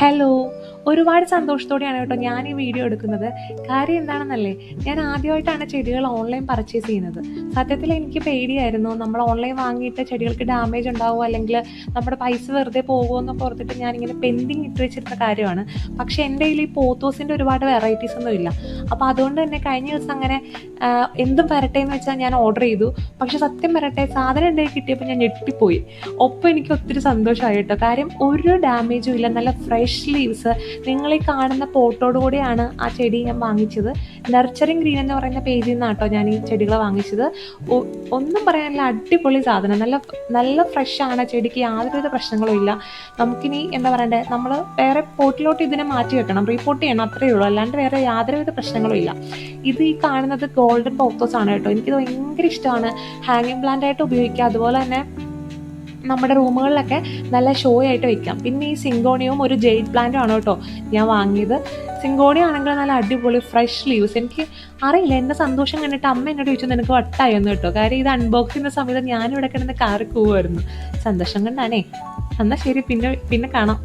Hello ഒരുപാട് സന്തോഷത്തോടെയാണ് കേട്ടോ ഞാൻ ഈ വീഡിയോ എടുക്കുന്നത്. കാര്യം എന്താണെന്നല്ലേ ഞാൻ ആദ്യമായിട്ടാണ് ചെടികൾ ഓൺലൈൻ പർച്ചേസ് ചെയ്യുന്നത്. സത്യത്തിൽ എനിക്ക് പേടിയായിരുന്നു. നമ്മൾ ഓൺലൈൻ വാങ്ങിയിട്ട് ചെടികൾക്ക് ഡാമേജ് ഉണ്ടാവുമോ അല്ലെങ്കിൽ നമ്മുടെ പൈസ വെറുതെ പോകുമോ എന്നൊക്കെ ഓർത്തിട്ട് ഞാനിങ്ങനെ പെൻഡിങ് ഇട്ട് വെച്ചിരുന്ന കാര്യമാണ്. പക്ഷേ എന്റെ കയ്യിൽ ഈ പോത്തോസിന്റെ ഒരുപാട് വെറൈറ്റീസ് ഒന്നും ഇല്ല. അപ്പോൾ അതുകൊണ്ട് തന്നെ കഴിഞ്ഞ ദിവസം അങ്ങനെ എന്തും വരട്ടെ എന്ന് വെച്ചാൽ ഞാൻ ഓർഡർ ചെയ്തു. പക്ഷെ സത്യം വരട്ടെ സാധനം എന്റെ കിട്ടിയപ്പോൾ ഞാൻ ഞെട്ടിപ്പോയി. ഒപ്പം എനിക്ക് ഒത്തിരി സന്തോഷമായി കേട്ടോ. കാര്യം ഒരു ഡാമേജും ഇല്ല. നല്ല ഫ്രഷ് ലീവ്സ് നിങ്ങൾ ഈ കാണുന്ന പോട്ടോടുകൂടിയാണ് ആ ചെടി ഞാൻ വാങ്ങിച്ചത്. നർച്ചറിങ് ഗ്രീൻ എന്ന് പറയുന്ന പേജിൽ നിന്നാണ് കേട്ടോ ഞാൻ ഈ ചെടികൾ വാങ്ങിച്ചത്. ഒന്നും പറയാനില്ല അടിപൊളി സാധനം. നല്ല നല്ല ഫ്രഷ് ആണ്. ചെടിക്ക് യാതൊരുവിധ പ്രശ്നങ്ങളും ഇല്ല. നമുക്കിനി എന്താ പറയണ്ടേ? നമ്മൾ വേറെ പോട്ടിലോട്ട് ഇതിനെ മാറ്റി വെക്കണം. റീപോർട്ട് ചെയ്യണം അത്രയേ ഉള്ളൂ. അല്ലാണ്ട് വേറെ യാതൊരുവിധ പ്രശ്നങ്ങളും ഇല്ല. ഇത് ഈ കാണുന്നത് ഗോൾഡൻ പോത്തോസ് ആണ് കേട്ടോ. എനിക്കിത് ഭയങ്കര ഇഷ്ടമാണ്. ഹാങ്ങിങ് പ്ലാന്റ് ആയിട്ട് ഉപയോഗിക്കുക. അതുപോലെ തന്നെ നമ്മുടെ റൂമുകളിലൊക്കെ നല്ല ഷോ ആയിട്ട് വെക്കാം. പിന്നെ ഈ സിങ്കോണിയവും ഒരു ജെയ്ഡ് പ്ലാന്റും ആണ് കേട്ടോ ഞാൻ വാങ്ങിയത്. സിങ്കോണി ആണെങ്കിൽ നല്ല അടിപൊളി ഫ്രഷ് ലീവ്സ് എനിക്ക് അറിയില്ല എന്റെ സന്തോഷം കണ്ടിട്ട് അമ്മ എന്നോട് ചോദിച്ചു നിനക്ക് വട്ടായെന്ന് കേട്ടോ? കാര്യം ഇത് അൺബോക്സ് ചെയ്യുന്ന സമയത്ത് ഞാനിവിടെ കിടന്ന് കാറി പോവുമായിരുന്നു സന്തോഷം കണ്ടാണേ. എന്നാൽ ശരി പിന്നെ പിന്നെ കാണാം.